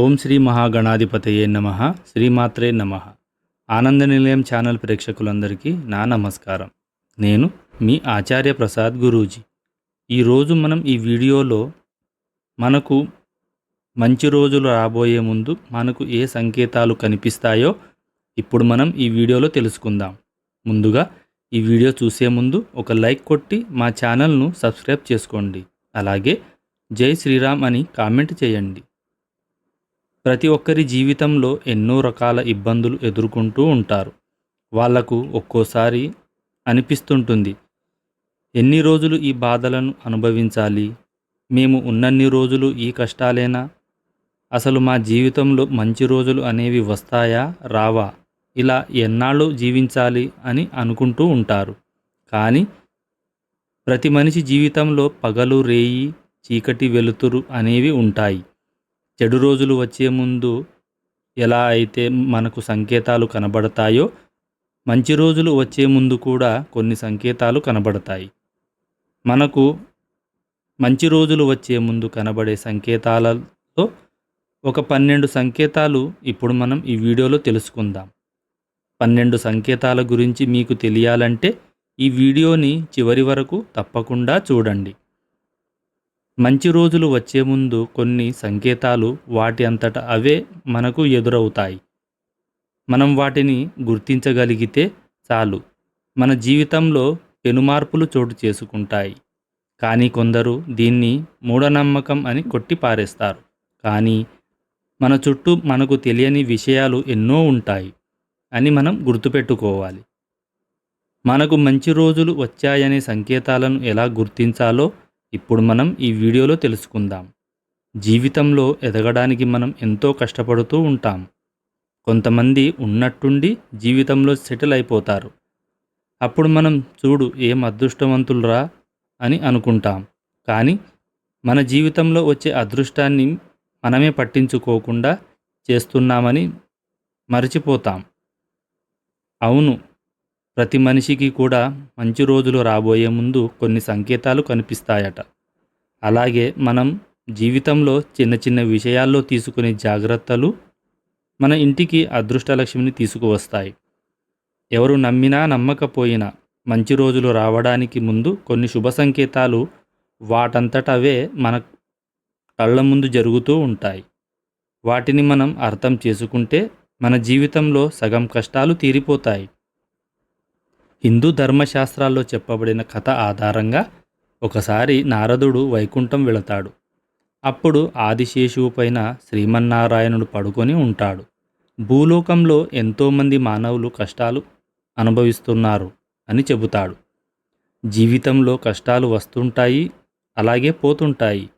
ఓం శ్రీ మహాగణాధిపతయే నమ శ్రీమాత్రే నమ. ఆనంద నిలయం ఛానల్ ప్రేక్షకులందరికీ నా నమస్కారం. నేను మీ ఆచార్య ప్రసాద్ గురూజీ. ఈరోజు మనం ఈ వీడియోలో మనకు మంచి రోజులు రాబోయే ముందు మనకు ఏ సంకేతాలు కనిపిస్తాయో ఇప్పుడు మనం ఈ వీడియోలో తెలుసుకుందాం. ముందుగా ఈ వీడియో చూసే ముందు ఒక లైక్ కొట్టి మా ఛానల్ను సబ్స్క్రైబ్ చేసుకోండి. అలాగే జై శ్రీరామ్ అని కామెంట్ చేయండి. ప్రతి ఒక్కరి జీవితంలో ఎన్నో రకాల ఇబ్బందులు ఎదుర్కొంటూ ఉంటారు. వాళ్ళకు ఒక్కోసారి అనిపిస్తుంటుంది ఎన్ని రోజులు ఈ బాధలను అనుభవించాలి? మేము ఉన్నన్ని రోజులు ఈ కష్టాలేనా? అసలు మా జీవితంలో మంచి రోజులు అనేవి వస్తాయా? రావా? ఇలా ఎన్నాళ్ళు జీవించాలి అని అనుకుంటూ ఉంటారు. కానీ ప్రతి మనిషి జీవితంలో పగలు రేయి చీకటి వెలుతురు అనేవి ఉంటాయి. చెడు రోజులు వచ్చే ముందు ఎలా అయితే మనకు సంకేతాలు కనబడతాయో మంచి రోజులు వచ్చే ముందు కూడా కొన్ని సంకేతాలు కనబడతాయి. మనకు మంచి రోజులు వచ్చే ముందు కనబడే సంకేతాలలో ఒక పన్నెండు సంకేతాలు ఇప్పుడు మనం ఈ వీడియోలో తెలుసుకుందాం. పన్నెండు సంకేతాల గురించి మీకు తెలియాలంటే ఈ వీడియోని చివరి వరకు తప్పకుండా చూడండి. మంచి రోజులు వచ్చే ముందు కొన్ని సంకేతాలు వాటి అంతట అవే మనకు ఎదురవుతాయి. మనం వాటిని గుర్తించగలిగితే చాలు. మన జీవితంలో పెనుమార్పులు చోటు చేసుకుంటాయి. కానీ కొందరు దీన్ని మూఢనమ్మకం అని కొట్టిపారేస్తారు కానీ మన చుట్టూ మనకు తెలియని విషయాలు ఎన్నో ఉంటాయి అని మనం గుర్తుపెట్టుకోవాలి. మనకు మంచి రోజులు వచ్చాయనే సంకేతాలను ఎలా గుర్తించాలో ఇప్పుడు మనం ఈ వీడియోలో తెలుసుకుందాం. జీవితంలో ఎదగడానికి మనం ఎంతో కష్టపడుతూ ఉంటాం. కొంతమంది ఉన్నట్టుండి జీవితంలో సెటిల్ అయిపోతారు. అప్పుడు మనం చూడు ఏం అదృష్టవంతులరా అని అనుకుంటాం. కానీ మన జీవితంలో వచ్చే అదృష్టాన్ని మనమే పట్టించుకోకుండా చేస్తున్నామని మర్చిపోతాం. అవును ప్రతి మనిషికి కూడా మంచి రోజులు రాబోయే ముందు కొన్ని సంకేతాలు కనిపిస్తాయట. అలాగే మనం జీవితంలో చిన్న చిన్న విషయాల్లో తీసుకునే జాగ్రత్తలు మన ఇంటికి అదృష్టలక్ష్మిని తీసుకువస్తాయి. ఎవరు నమ్మినా నమ్మకపోయినా మంచి రోజులు రావడానికి ముందు కొన్ని శుభ సంకేతాలు వాటంతటవే మన కళ్ళ ముందు జరుగుతూ ఉంటాయి. వాటిని మనం అర్థం చేసుకుంటే మన జీవితంలో సగం కష్టాలు తీరిపోతాయి. హిందూ ధర్మశాస్త్రాల్లో చెప్పబడిన కథ ఆధారంగా ఒకసారి నారదుడు వైకుంఠం వెళతాడు. అప్పుడు ఆదిశేషువు పైన శ్రీమన్నారాయణుడు పడుకొని ఉంటాడు. భూలోకంలో ఎంతోమంది మానవులు కష్టాలు అనుభవిస్తున్నారు అని చెబుతాడు. జీవితంలో కష్టాలు వస్తుంటాయి అలాగే పోతుంటాయి.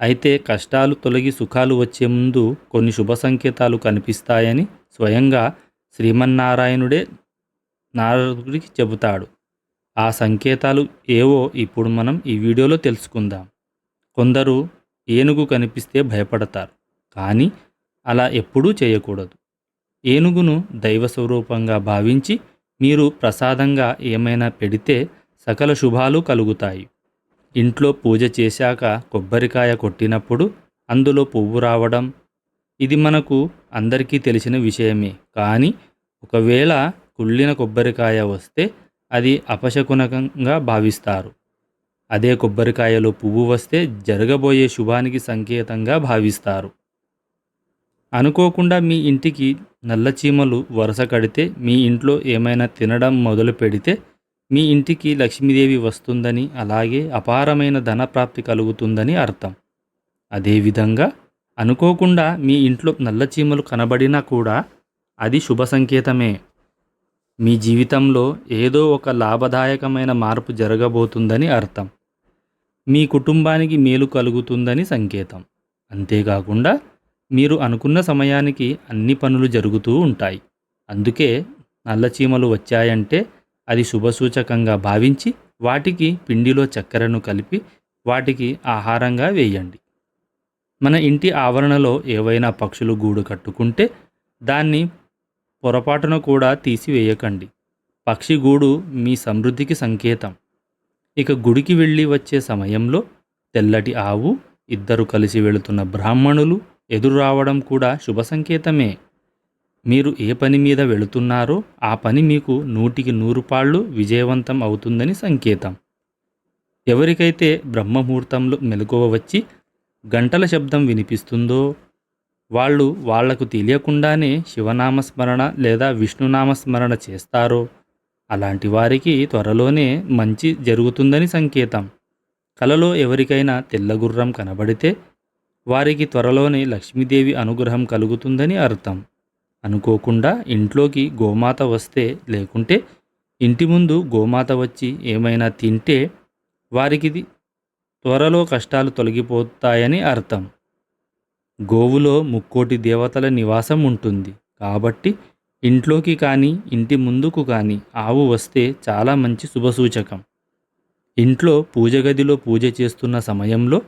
అయితే కష్టాలు తొలగి సుఖాలు వచ్చే ముందు కొన్ని శుభ సంకేతాలు కనిపిస్తాయని స్వయంగా శ్రీమన్నారాయణుడే నారదుడికి చెబుతాడు. ఆ సంకేతాలు ఏవో ఇప్పుడు మనం ఈ వీడియోలో తెలుసుకుందాం. కొందరు ఏనుగు కనిపిస్తే భయపడతారు కానీ అలా ఎప్పుడూ చేయకూడదు. ఏనుగును దైవ స్వరూపంగా భావించి మీరు ప్రసాదంగా ఏమైనా పెడితే సకల శుభాలు కలుగుతాయి. ఇంట్లో పూజ చేశాక కొబ్బరికాయ కొట్టినప్పుడు అందులో పువ్వు రావడం ఇది మనకు అందరికీ తెలిసిన విషయమే కానీ ఒకవేళ కుళ్ళిన కొబ్బరికాయ వస్తే అది అపశకునకంగా భావిస్తారు. అదే కొబ్బరికాయలో పువ్వు వస్తే జరగబోయే శుభానికి సంకేతంగా భావిస్తారు. అనుకోకుండా మీ ఇంటికి నల్లచీమలు వరుస కడితే మీ ఇంట్లో ఏమైనా తినడం మొదలు పెడితే మీ ఇంటికి లక్ష్మీదేవి వస్తుందని అలాగే అపారమైన ధనప్రాప్తి కలుగుతుందని అర్థం. అదేవిధంగా అనుకోకుండా మీ ఇంట్లో నల్లచీమలు కనబడినా కూడా అది శుభ సంకేతమే. మీ జీవితంలో ఏదో ఒక లాభదాయకమైన మార్పు జరగబోతుందని అర్థం. మీ కుటుంబానికి మేలు కలుగుతుందని సంకేతం. అంతేకాకుండా మీరు అనుకున్న సమయానికి అన్ని పనులు జరుగుతూ ఉంటాయి. అందుకే నల్లచీమలు వచ్చాయంటే అది శుభసూచకంగా భావించి వాటికి పిండిలో చక్కెరను కలిపి వాటికి ఆహారంగా వేయండి. మన ఇంటి ఆవరణలో ఏవైనా పక్షులు గూడు కట్టుకుంటే దాన్ని పొరపాటున కూడా తీసివేయకండి. పక్షి గూడు మీ సమృద్ధికి సంకేతం. ఇక గుడికి వెళ్ళి వచ్చే సమయంలో తెల్లటి ఆవు ఇద్దరు కలిసి వెళుతున్న బ్రాహ్మణులు ఎదురు రావడం కూడా శుభ సంకేతమే. మీరు ఏ పని మీద వెళుతున్నారో ఆ పని మీకు నూటికి నూరు పాళ్ళు విజయవంతం అవుతుందని సంకేతం. ఎవరికైతే బ్రహ్మముహూర్తంలో మెలకువ వచ్చి గంటల శబ్దం వినిపిస్తుందో వాళ్ళు వాళ్ళకు తెలియకుండానే శివనామస్మరణ లేదా విష్ణునామస్మరణ చేస్తారో? అలాంటి వారికి త్వరలోనే మంచి జరుగుతుందని సంకేతం. కలలో ఎవరికైనా తెల్లగుర్రం కనబడితే వారికి త్వరలోనే లక్ష్మీదేవి అనుగ్రహం కలుగుతుందని అర్థం. అనుకోకుండా ఇంట్లోకి గోమాత వస్తే లేకుంటే ఇంటి ముందు గోమాత వచ్చి ఏమైనా తింటే వారికి త్వరలో కష్టాలు తొలగిపోతాయని అర్థం. గోవులో ముక్కోటి దేవతల నివాసం ఉంటుంది. కాబట్టి ఇంట్లోకి కానీ ఇంటి ముందుకు కానీ ఆవు వస్తే చాలా మంచి శుభసూచకం. ఇంట్లో పూజ గదిలో పూజ చేస్తున్న సమయంలో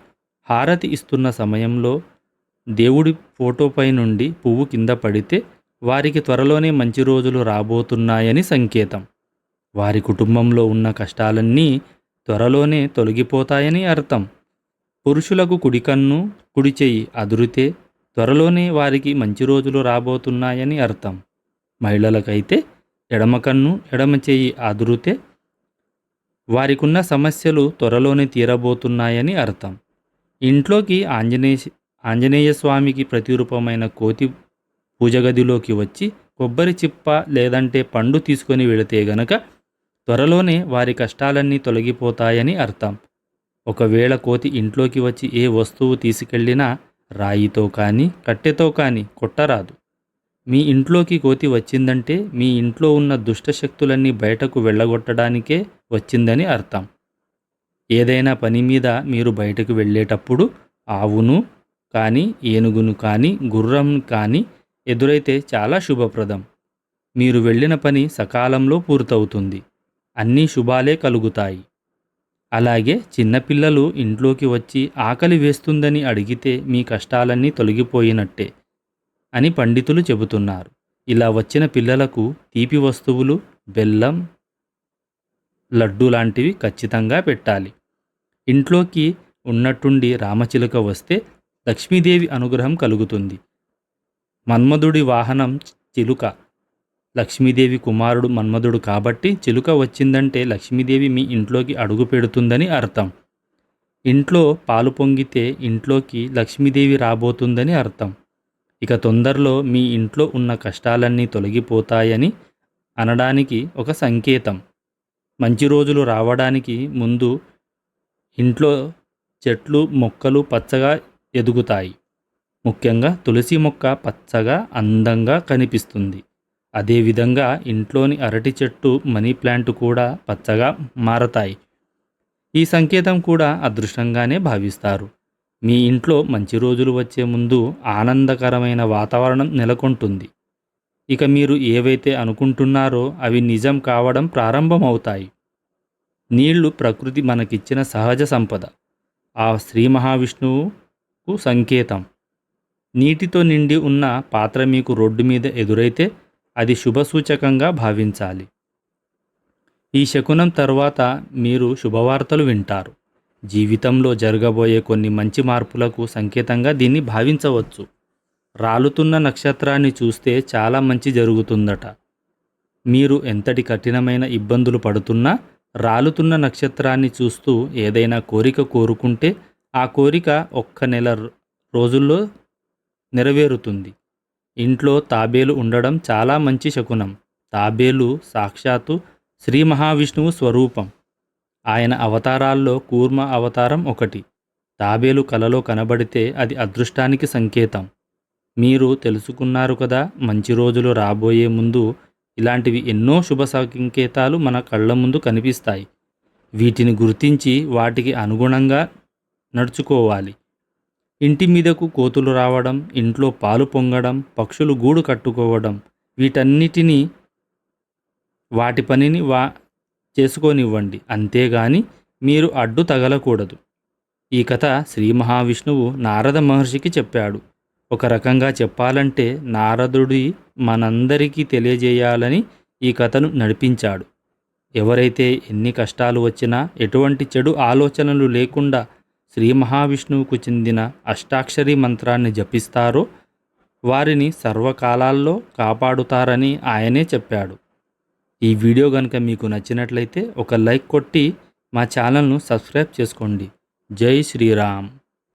హారతి ఇస్తున్న సమయంలో దేవుడి ఫోటోపై నుండి పువ్వు కింద పడితే వారికి త్వరలోనే మంచి రోజులు రాబోతున్నాయని సంకేతం. వారి కుటుంబంలో ఉన్న కష్టాలన్నీ త్వరలోనే తొలగిపోతాయని అర్థం. పురుషులకు కుడికన్ను కుడి చెయ్యి అదురితే త్వరలోనే వారికి మంచి రోజులు రాబోతున్నాయని అర్థం. మహిళలకైతే ఎడమ కన్ను ఎడమ చెయ్యి అదురితే వారికున్న సమస్యలు త్వరలోనే తీరబోతున్నాయని అర్థం. ఇంట్లోకి ఆంజనేయ ఆంజనేయ స్వామికి ప్రతిరూపమైన కోతి పూజ గదిలోకి వచ్చి కొబ్బరి చిప్ప లేదంటే పండు తీసుకొని వెళితే గనక త్వరలోనే వారి కష్టాలన్నీ తొలగిపోతాయని అర్థం. ఒకవేళ కోతి ఇంట్లోకి వచ్చి ఏ వస్తువు తీసుకెళ్ళినా రాయితో కానీ కట్టెతో కానీ కొట్టరాదు. మీ ఇంట్లోకి కోతి వచ్చిందంటే మీ ఇంట్లో ఉన్న దుష్టశక్తులన్నీ బయటకు వెళ్ళగొట్టడానికే వచ్చిందని అర్థం. ఏదైనా పని మీద మీరు బయటకు వెళ్ళేటప్పుడు ఆవును కానీ ఏనుగును కానీ గుర్రం కానీ ఎదురైతే చాలా శుభప్రదం. మీరు వెళ్ళిన పని సకాలంలో పూర్తవుతుంది. అన్నీ శుభాలే కలుగుతాయి. అలాగే చిన్నపిల్లలు ఇంట్లోకి వచ్చి ఆకలి వేస్తుందని అడిగితే మీ కష్టాలన్నీ తొలగిపోయినట్టే అని పండితులు చెబుతున్నారు. ఇలా వచ్చిన పిల్లలకు తీపి వస్తువులు బెల్లం లడ్డు లాంటివి ఖచ్చితంగా పెట్టాలి. ఇంట్లోకి ఉన్నట్టుండి రామచిలుక వస్తే లక్ష్మీదేవి అనుగ్రహం కలుగుతుంది. మన్మధుడి వాహనం చిలుక. లక్ష్మీదేవి కుమారుడు మన్మధుడు కాబట్టి చిలుక వచ్చిందంటే లక్ష్మీదేవి మీ ఇంట్లోకి అడుగు పెడుతుందని అర్థం. ఇంట్లో పాలు పొంగితే ఇంట్లోకి లక్ష్మీదేవి రాబోతుందని అర్థం. ఇక తొందరలో మీ ఇంట్లో ఉన్న కష్టాలన్నీ తొలగిపోతాయని అనడానికి ఒక సంకేతం. మంచి రోజులు రావడానికి ముందు ఇంట్లో చెట్లు మొక్కలు పచ్చగా ఎదుగుతాయి. ముఖ్యంగా తులసి మొక్క పచ్చగా అందంగా కనిపిస్తుంది. అదేవిధంగా ఇంట్లోని అరటి చెట్టు మనీ ప్లాంట్ కూడా పచ్చగా మారతాయి. ఈ సంకేతం కూడా అదృష్టంగానే భావిస్తారు. మీ ఇంట్లో మంచి రోజులు వచ్చే ముందు ఆనందకరమైన వాతావరణం నెలకొంటుంది. ఇక మీరు ఏవైతే అనుకుంటున్నారో అవి నిజం కావడం ప్రారంభమవుతాయి. నీళ్ళు ప్రకృతి మనకిచ్చిన సహజ సంపద. ఆ శ్రీ మహావిష్ణువుకు సంకేతం. నీటితో నిండి ఉన్న పాత్ర మీకు రోడ్డు మీద ఎదురైతే అది శుభసూచకంగా భావించాలి. ఈ శకునం తర్వాత మీరు శుభవార్తలు వింటారు. జీవితంలో జరగబోయే కొన్ని మంచి మార్పులకు సంకేతంగా దీన్ని భావించవచ్చు. రాలుతున్న నక్షత్రాన్ని చూస్తే చాలా మంచి జరుగుతుందట. మీరు ఎంతటి కఠినమైన ఇబ్బందులు పడుతున్నా రాలుతున్న నక్షత్రాన్ని చూస్తూ ఏదైనా కోరిక కోరుకుంటే ఆ కోరిక ఒక్క నెల రోజుల్లో నెరవేరుతుంది. ఇంట్లో తాబేలు ఉండడం చాలా మంచి శకునం. తాబేలు సాక్షాత్తు శ్రీ మహావిష్ణువు స్వరూపం. ఆయన అవతారాల్లో కూర్మ అవతారం ఒకటి. తాబేలు కలలో కనబడితే అది అదృష్టానికి సంకేతం. మీరు తెలుసుకున్నారు కదా మంచి రోజులు రాబోయే ముందు ఇలాంటివి ఎన్నో శుభ సంకేతాలు మన కళ్ళ ముందు కనిపిస్తాయి. వీటిని గుర్తించి వాటికి అనుగుణంగా నడుచుకోవాలి. ఇంటి మీదకు కోతులు రావడం ఇంట్లో పాలు పొంగడం పక్షులు గూడు కట్టుకోవడం వీటన్నిటినీ వాటి పనిని వా చేసుకోనివ్వండి. అంతేగాని మీరు అడ్డు తగలకూడదు. ఈ కథ శ్రీ మహావిష్ణువు నారద మహర్షికి చెప్పాడు. ఒక రకంగా చెప్పాలంటే నారదుడి మనందరికీ తెలియజేయాలని ఈ కథను నడిపించాడు. ఎవరైతే ఎన్ని కష్టాలు వచ్చినా ఎటువంటి చెడు ఆలోచనలు లేకుండా శ్రీ మహావిష్ణువుకు చెందిన అష్టాక్షరి మంత్రాన్ని జపిస్తారో వారిని సర్వకాలాల్లో కాపాడుతారని ఆయనే చెప్పాడు. ఈ వీడియో కనుక మీకు నచ్చినట్లయితే ఒక లైక్ కొట్టి మా ఛానల్ను సబ్స్క్రైబ్ చేసుకోండి. జై శ్రీరామ్.